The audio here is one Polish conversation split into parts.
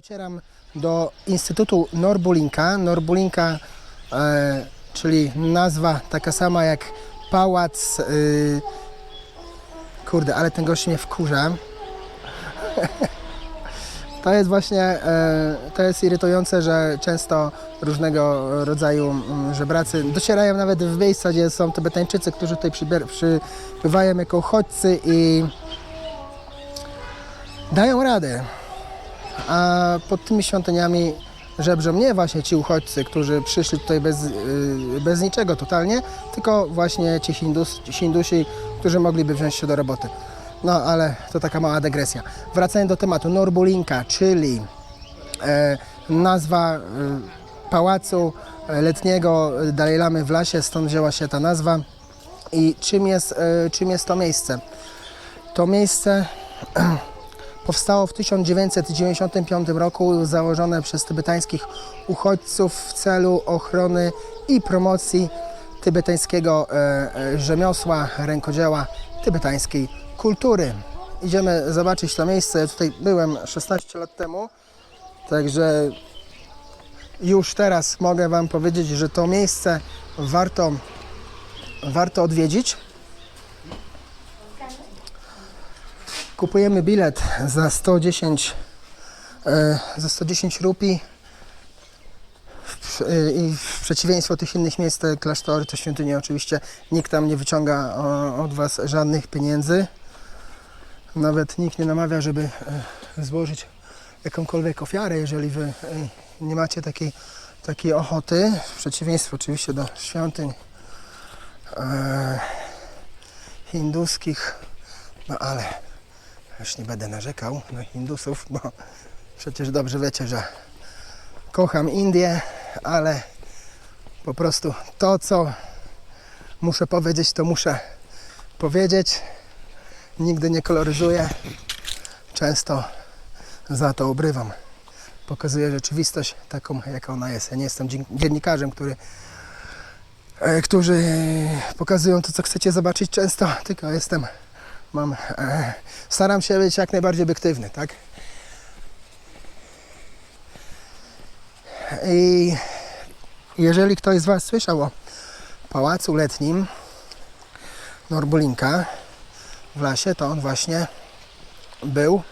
Docieram do Instytutu Norbulinka. Norbulinka, e, czyli nazwa taka sama jak pałac. y, kurde, ale ten gość mnie wkurza. To jest właśnie, e, to jest irytujące, że często różnego rodzaju mm, żebracy docierają nawet w miejsca, gdzie są Tybetańczycy, którzy tutaj przybywają jako uchodźcy i dają radę. A pod tymi świątyniami żebrzą nie właśnie ci uchodźcy, którzy przyszli tutaj bez, yy, bez niczego totalnie, tylko właśnie ci Hindus, Hindusi, którzy mogliby wziąć się do roboty. No ale to taka mała dygresja. Wracając do tematu, Norbulinka, czyli e, nazwa e, pałacu e, letniego Dalaj Lamy w Lasie, stąd wzięła się ta nazwa. I czym jest, e, czym jest to miejsce? To miejsce powstało w 1995 roku, założone przez tybetańskich uchodźców w celu ochrony i promocji tybetańskiego e, e, rzemiosła, rękodzieła, tybetańskiej kultury. Idziemy zobaczyć to miejsce. Tutaj byłem 16 lat temu, także już teraz mogę Wam powiedzieć, że to miejsce warto, warto odwiedzić. Kupujemy bilet za 110, e, za 110 rupii. W przy- e, I w przeciwieństwie do tych innych miejsc, te klasztory, te świątynie, oczywiście nikt tam nie wyciąga od Was żadnych pieniędzy. Nawet nikt nie namawia, żeby e, złożyć jakąkolwiek ofiarę, jeżeli Wy nie macie takiej, takiej ochoty. W przeciwieństwie oczywiście do świątyń hinduskich. No ale już nie będę narzekał na Hindusów, bo przecież dobrze wiecie, że kocham Indię, ale po prostu to, co muszę powiedzieć, to muszę powiedzieć. Nigdy nie koloryzuję, często za to obrywam. Pokazuję rzeczywistość taką, jaka ona jest. Ja nie jestem dzien- dziennikarzem, który, e, którzy pokazują to, co chcecie zobaczyć często, tylko jestem mam, e, staram się być jak najbardziej obiektywny, tak? I jeżeli ktoś z Was słyszał o pałacu letnim Norbulinka w lasie, to on właśnie był,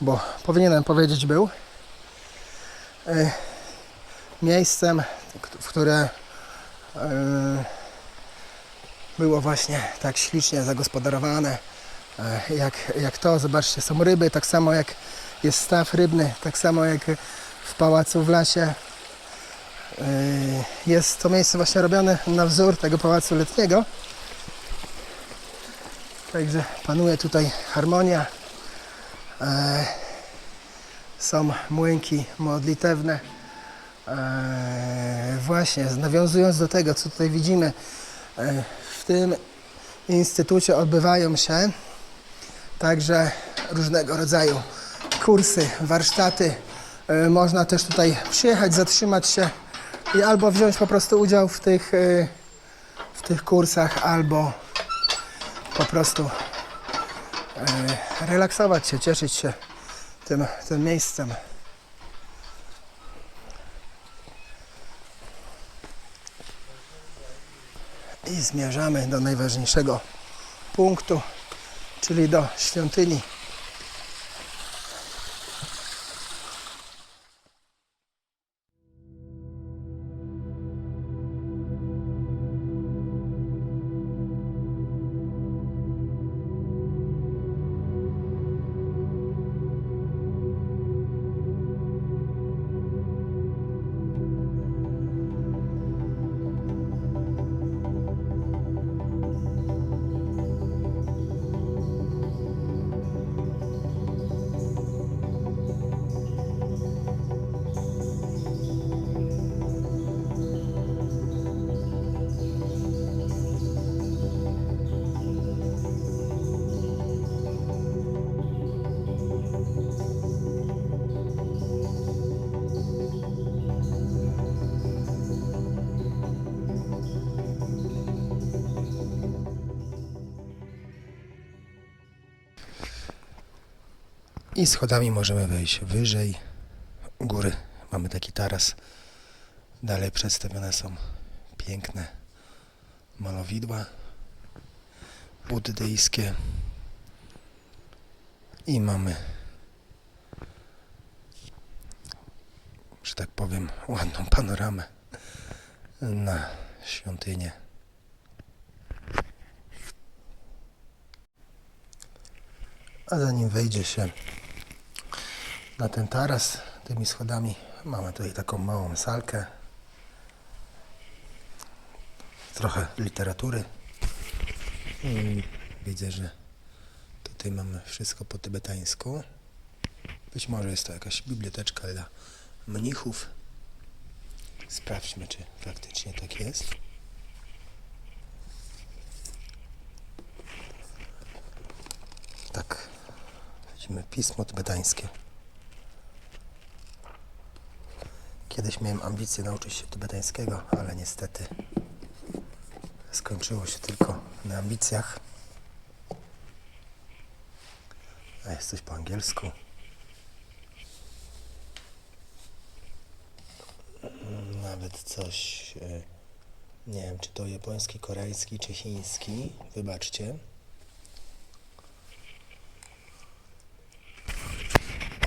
bo powinienem powiedzieć był, e, miejscem, w które e, było właśnie tak ślicznie zagospodarowane e, jak, jak to. Zobaczcie, są ryby, tak samo jak jest staw rybny, tak samo jak w pałacu w lasie. E, Jest to miejsce właśnie robione na wzór tego pałacu letniego. Także panuje tutaj harmonia. E, Są młynki modlitewne. Właśnie, nawiązując do tego, co tutaj widzimy, w tym instytucie odbywają się także różnego rodzaju kursy, warsztaty. E, Można też tutaj przyjechać, zatrzymać się i albo wziąć po prostu udział w tych, e, w tych kursach, albo po prostu e, relaksować się, cieszyć się tym, tym miejscem. I zmierzamy do najważniejszego punktu, czyli do świątyni. I schodami możemy wejść wyżej. U góry mamy taki taras. Dalej przedstawione są piękne malowidła buddyjskie. I mamy, że tak powiem, ładną panoramę na świątynię. A zanim wejdzie się na ten taras tymi schodami, mamy tutaj taką małą salkę. Trochę literatury. I widzę, że tutaj mamy wszystko po tybetańsku. Być może jest to jakaś biblioteczka dla mnichów. Sprawdźmy, czy faktycznie tak jest. Tak. Widzimy pismo tybetańskie. Kiedyś miałem ambicje nauczyć się tybetańskiego, ale niestety skończyło się tylko na ambicjach. A jest coś po angielsku. Nawet coś, e, nie wiem, czy to japoński, koreański, czy chiński. Wybaczcie.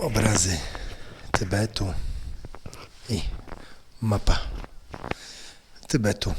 Obrazy Tybetu i mapa Tybetu.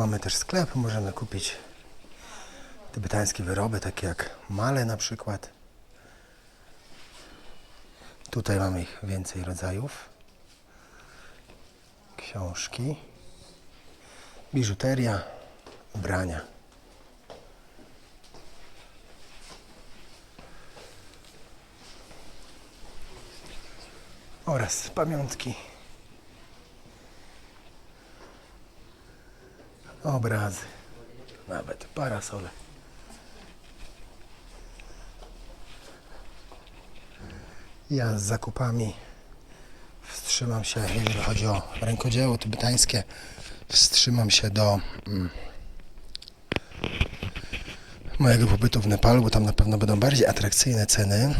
Mamy też sklep, możemy kupić tybetańskie wyroby, takie jak male na przykład. Tutaj mamy ich więcej rodzajów. Książki, biżuteria, ubrania. Oraz pamiątki. Obrazy. Nawet parasole. Ja z zakupami wstrzymam się, jeżeli chodzi o rękodzieło tybetańskie, wstrzymam się do mm, mojego pobytu w Nepalu, bo tam na pewno będą bardziej atrakcyjne ceny.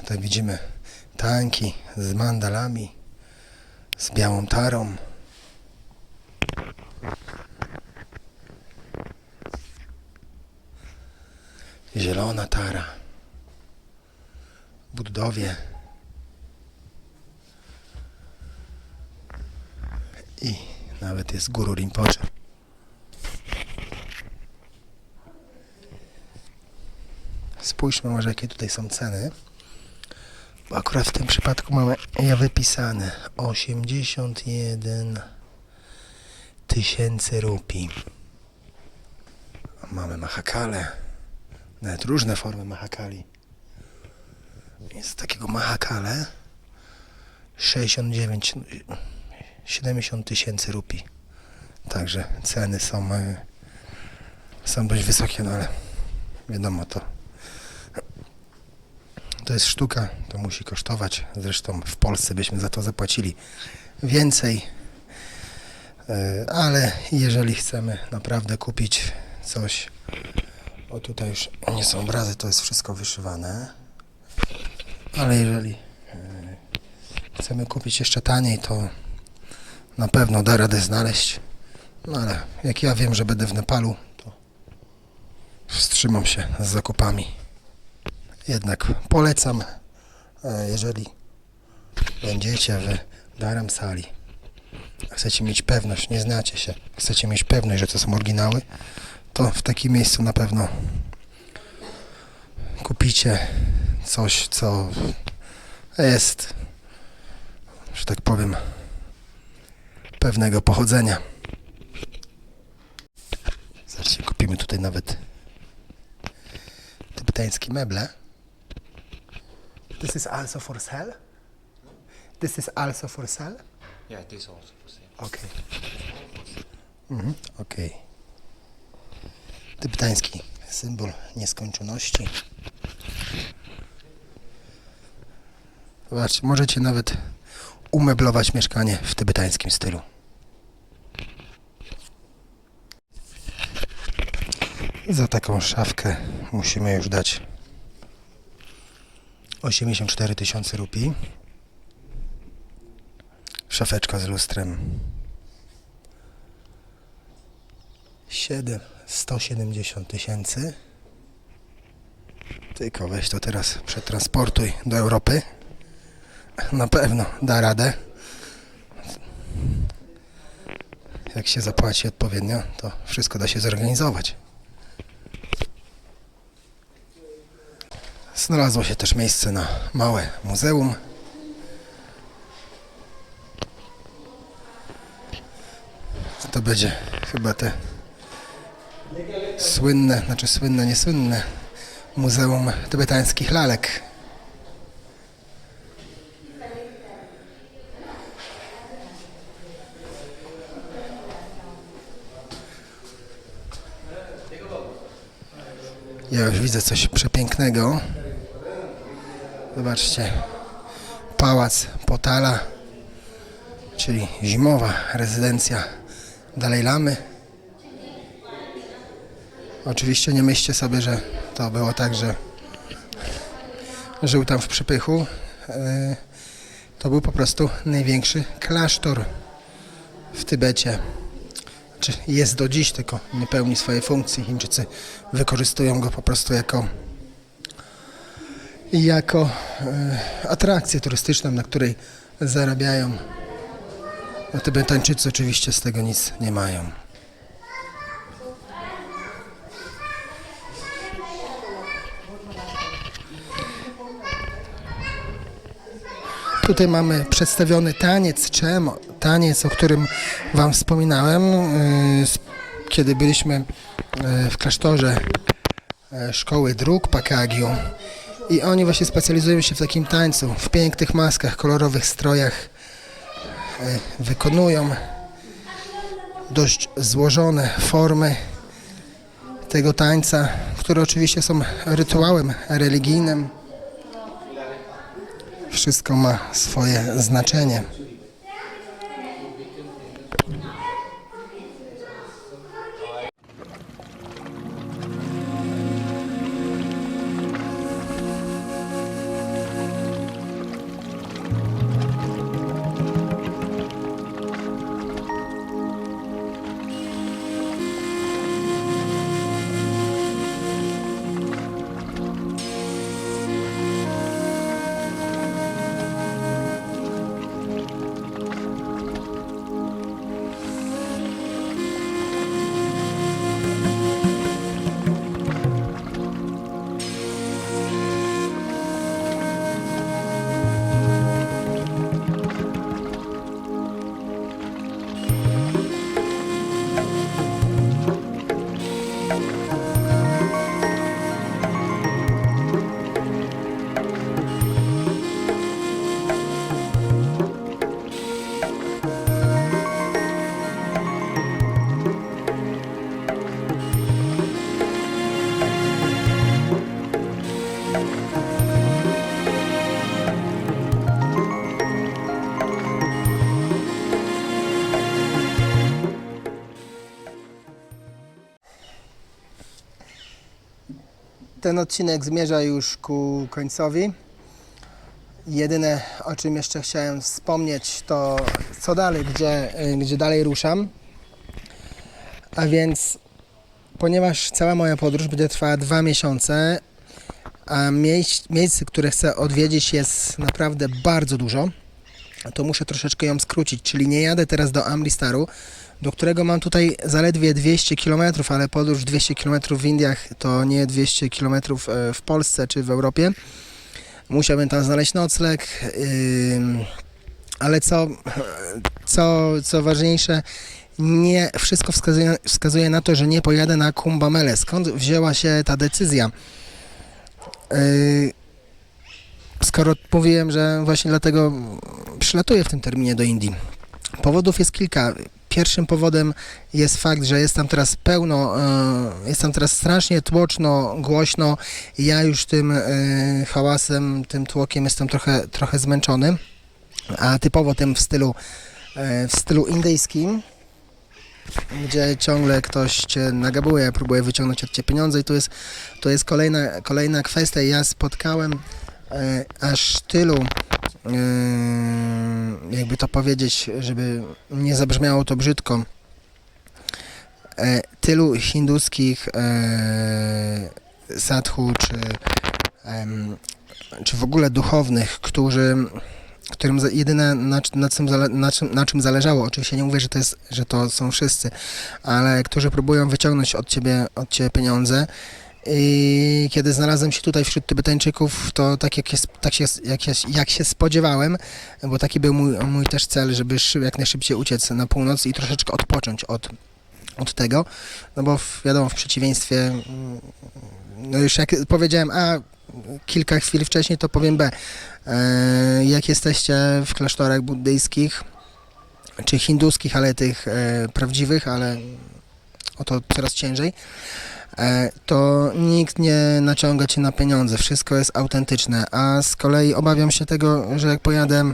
Tutaj widzimy tanki z mandalami, z białą tarą. Zielona tara. Buddowie. I nawet jest Guru Rinpoche. Spójrzmy może jakie tutaj są ceny. Bo akurat w tym przypadku mamy je wypisane. 81 tysięcy rupii. Mamy Mahakale. Nawet różne formy mahakali. Jest takiego mahakale 69 70 tysięcy rupii. Także ceny są e, są dość wysokie, no ale wiadomo to to jest sztuka, to musi kosztować. Zresztą w Polsce byśmy za to zapłacili więcej. E, Ale jeżeli chcemy naprawdę kupić coś o tutaj już nie są obrazy, to jest wszystko wyszywane. Ale jeżeli e, chcemy kupić jeszcze taniej, to na pewno da radę znaleźć. No ale jak ja wiem, że będę w Nepalu, to wstrzymam się z zakupami. jednak polecam, e, jeżeli będziecie w Dharamsali. Chcecie mieć pewność, nie znacie się, chcecie mieć pewność, że to są oryginały, to w takim miejscu na pewno kupicie coś, co jest, że tak powiem, pewnego pochodzenia. Zobaczcie, kupimy tutaj nawet tybetańskie meble. This is also for sale? This is also for sale? Yeah, this also for sale. Okej. Mhm, okej. Tybetański symbol nieskończoności. Zobaczcie, możecie nawet umeblować mieszkanie w tybetańskim stylu. Za taką szafkę musimy już dać 84 tysiące rupii. Szafeczka z lustrem 7, 170 tysięcy. Tylko weź to teraz przetransportuj do Europy. Na pewno da radę. Jak się zapłaci odpowiednio, to wszystko da się zorganizować. Znalazło się też miejsce na małe muzeum. To będzie chyba te słynne, znaczy słynne, niesłynne Muzeum Tybetańskich Lalek. Ja już widzę coś przepięknego. Zobaczcie. Pałac Potala, czyli zimowa rezydencja Dalej Lamy. Oczywiście nie myślcie sobie, że to było tak, że żył tam w przypychu. E, To był po prostu największy klasztor w Tybecie. Czy jest do dziś, tylko nie pełni swojej funkcji. Chińczycy wykorzystują go po prostu jako jako e, atrakcję turystyczną, na której zarabiają. A Tybetańczycy oczywiście z tego nic nie mają. Tutaj mamy przedstawiony taniec czemo, taniec, o którym Wam wspominałem, s- kiedy byliśmy yy, w klasztorze yy, szkoły dróg Pakagiu. I oni właśnie specjalizują się w takim tańcu, w pięknych maskach, kolorowych strojach. Wykonują dość złożone formy tego tańca, które oczywiście są rytuałem religijnym. Wszystko ma swoje znaczenie. Ten odcinek zmierza już ku końcowi. Jedyne, o czym jeszcze chciałem wspomnieć, to co dalej, gdzie, y, gdzie dalej ruszam. A więc, ponieważ cała moja podróż będzie trwała dwa miesiące, miejsc, miejsc, które chcę odwiedzić jest naprawdę bardzo dużo, to muszę troszeczkę ją skrócić, czyli nie jadę teraz do Amristaru, do którego mam tutaj zaledwie 200 km, ale podróż 200 km w Indiach to nie 200 km w Polsce czy w Europie. Musiałbym tam znaleźć nocleg, ale co, co, co ważniejsze, nie wszystko wskazuje, wskazuje na to, że nie pojadę na Kumbamele. Skąd wzięła się ta decyzja? Yy, skoro mówiłem, że właśnie dlatego przylatuję w tym terminie do Indii. Powodów jest kilka. Pierwszym powodem jest fakt, że jest tam teraz pełno, e, jest tam teraz strasznie tłoczno, głośno. Ja już tym e, hałasem, tym tłokiem jestem trochę, trochę zmęczony, a typowo tym w stylu, w stylu indyjskim, gdzie ciągle ktoś cię nagabuje, próbuje wyciągnąć od ciebie pieniądze i to jest, to jest kolejna, kolejna kwestia. Ja spotkałem e, aż tylu Yy, jakby to powiedzieć, żeby nie zabrzmiało to brzydko, e, tylu hinduskich e, sadhu czy, czy w ogóle duchownych, którzy którym jedyne na, na, czym na, czym, na czym zależało, oczywiście nie mówię, że to, jest, że to są wszyscy, ale którzy próbują wyciągnąć od ciebie, od ciebie pieniądze, i kiedy znalazłem się tutaj wśród Tybetańczyków, to tak jak, jest, tak się, jak, jak się spodziewałem, bo taki był mój, mój też cel, żeby jak najszybciej uciec na północ i troszeczkę odpocząć od, od tego, no bo w, wiadomo, w przeciwieństwie, mm, no już jak powiedziałem A kilka chwil wcześniej, to powiem B. E, jak jesteście w klasztorach buddyjskich, czy hinduskich, ale tych e, prawdziwych, ale o to coraz ciężej, e, to nikt nie naciąga cię na pieniądze, wszystko jest autentyczne, a z kolei obawiam się tego, że jak pojadę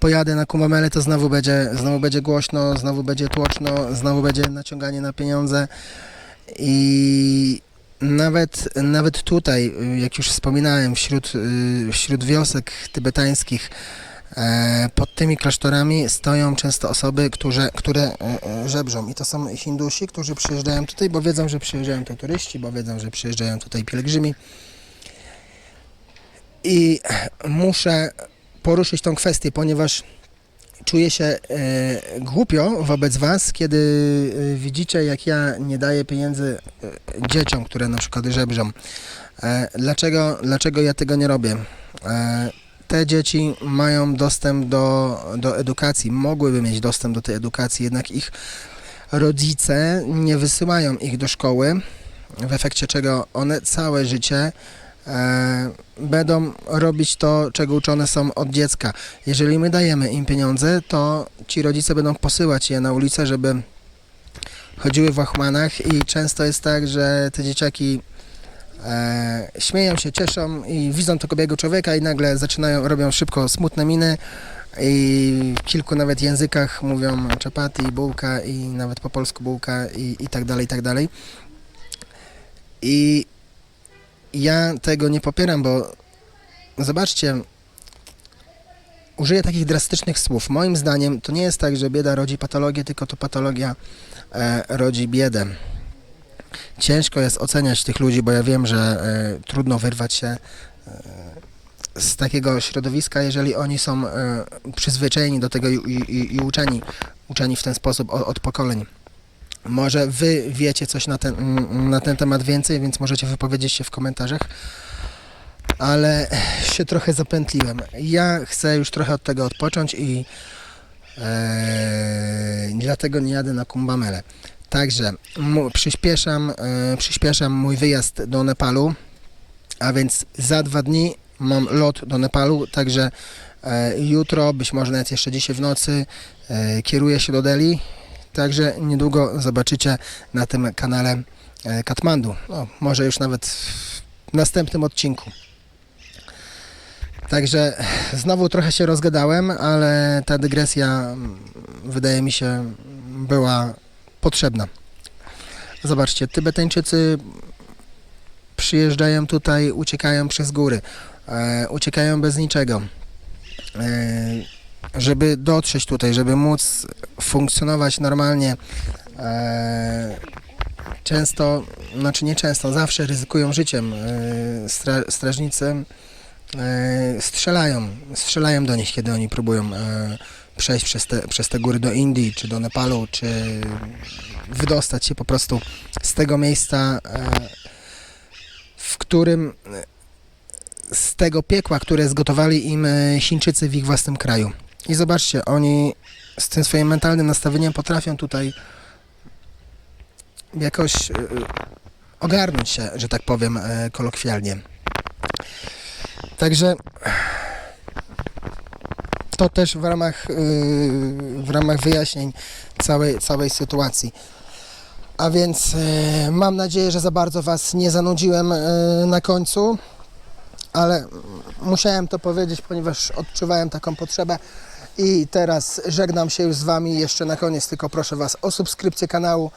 pojadę na Kumbamele, to znowu będzie, znowu będzie głośno, znowu będzie tłoczno, znowu będzie naciąganie na pieniądze. I nawet, nawet tutaj, y, jak już wspominałem, wśród, y, wśród wiosek tybetańskich E, Pod tymi klasztorami stoją często osoby, które, które e, żebrzą i to są Hindusi, którzy przyjeżdżają tutaj, bo wiedzą, że przyjeżdżają tutaj turyści, bo wiedzą, że przyjeżdżają tutaj pielgrzymi. I muszę poruszyć tą kwestię, ponieważ czuję się e, głupio wobec Was, kiedy e, widzicie, jak ja nie daję pieniędzy e, dzieciom, które na przykład żebrzą. E, dlaczego, dlaczego ja tego nie robię? E, te dzieci mają dostęp do, do edukacji, mogłyby mieć dostęp do tej edukacji, jednak ich rodzice nie wysyłają ich do szkoły, w efekcie czego one całe życie będą robić to, czego uczone są od dziecka. Jeżeli my dajemy im pieniądze, to ci rodzice będą posyłać je na ulicę, żeby chodziły w łachmanach i często jest tak, że te dzieciaki e, śmieją się, cieszą i widzą tego biegu człowieka i nagle zaczynają, robią szybko smutne miny i w kilku nawet językach mówią czapati, bułka i nawet po polsku bułka i, i tak dalej, i tak dalej. I ja tego nie popieram, bo zobaczcie, użyję takich drastycznych słów. Moim zdaniem to nie jest tak, że bieda rodzi patologię, tylko to patologia e, rodzi biedę. Ciężko jest oceniać tych ludzi, bo ja wiem, że e, trudno wyrwać się e, z takiego środowiska, jeżeli oni są e, przyzwyczajeni do tego i, i, i uczeni, uczeni w ten sposób od, od pokoleń. Może wy wiecie coś na ten, na ten temat więcej, więc możecie wypowiedzieć się w komentarzach, ale się trochę zapętliłem. Ja chcę już trochę od tego odpocząć i e, dlatego nie jadę na Kumbamele. Także przyspieszam, e, przyspieszam mój wyjazd do Nepalu, a więc za dwa dni mam lot do Nepalu, także e, jutro, być może nawet jeszcze dzisiaj w nocy e, kieruję się do Delhi, także niedługo zobaczycie na tym kanale e, Katmandu, no, może już nawet w następnym odcinku. Także znowu trochę się rozgadałem, ale ta dygresja mm, wydaje mi się była potrzebna. Zobaczcie, Tybetańczycy przyjeżdżają tutaj, uciekają przez góry, e, uciekają bez niczego. E, żeby dotrzeć tutaj, żeby móc funkcjonować normalnie, e, często, znaczy nie często, zawsze ryzykują życiem. E, Stra, strażnicy e, strzelają, strzelają do nich, kiedy oni próbują e, przejść przez te, przez te góry do Indii, czy do Nepalu, czy wydostać się po prostu z tego miejsca, e, w którym e, z tego piekła, które zgotowali im e, Chińczycy w ich własnym kraju. I zobaczcie, oni z tym swoim mentalnym nastawieniem potrafią tutaj jakoś e, ogarnąć się, że tak powiem e, kolokwialnie. Także to też w ramach, e, w ramach wyjaśnień całej, całej sytuacji. A więc e, mam nadzieję, że za bardzo Was nie zanudziłem e, na końcu, ale musiałem to powiedzieć, ponieważ odczuwałem taką potrzebę. I teraz żegnam się już z Wami. Jeszcze na koniec tylko proszę Was o subskrypcję kanału,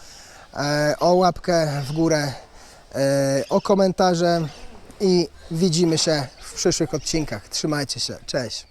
e, o łapkę w górę, e, o komentarze i widzimy się w przyszłych odcinkach. Trzymajcie się. Cześć.